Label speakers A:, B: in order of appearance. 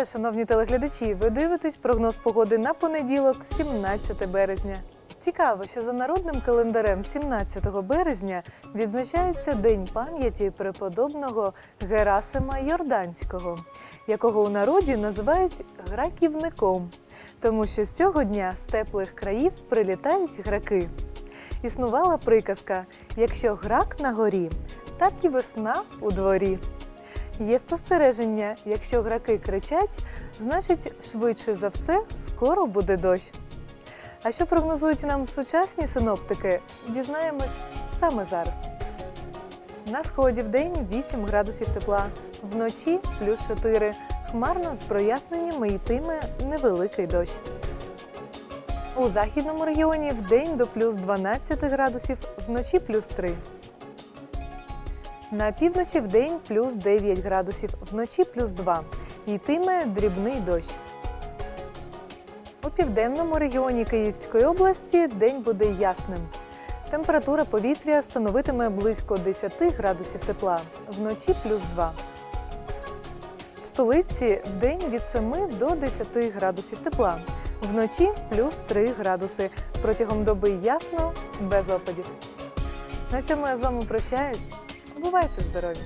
A: Вітаю, шановні телеглядачі! Ви дивитесь прогноз погоди на понеділок, 17 березня. Цікаво, що за народним календарем 17 березня відзначається День пам'яті преподобного Герасима Йорданського, якого у народі називають граківником, тому що з цього дня з теплих країв прилітають граки. Існувала приказка: якщо грак на горі, так і весна у дворі. Є спостереження, якщо граки кричать, значить швидше за все скоро буде дощ. А що прогнозують нам сучасні синоптики, дізнаємось саме зараз. На сході в день 8 градусів тепла, вночі плюс 4, хмарно з проясненнями йтиме невеликий дощ. У західному регіоні в день до плюс 12 градусів, вночі плюс 3. На півночі в день плюс 9 градусів, вночі плюс 2. Йтиме дрібний дощ. У південному регіоні Київської області день буде ясним. Температура повітря становитиме близько 10 градусів тепла, вночі плюс 2. В столиці в день від 7 до 10 градусів тепла, вночі плюс 3 градуси. Протягом доби ясно, без опадів. На цьому я з вами прощаюсь. Бувайте здорові!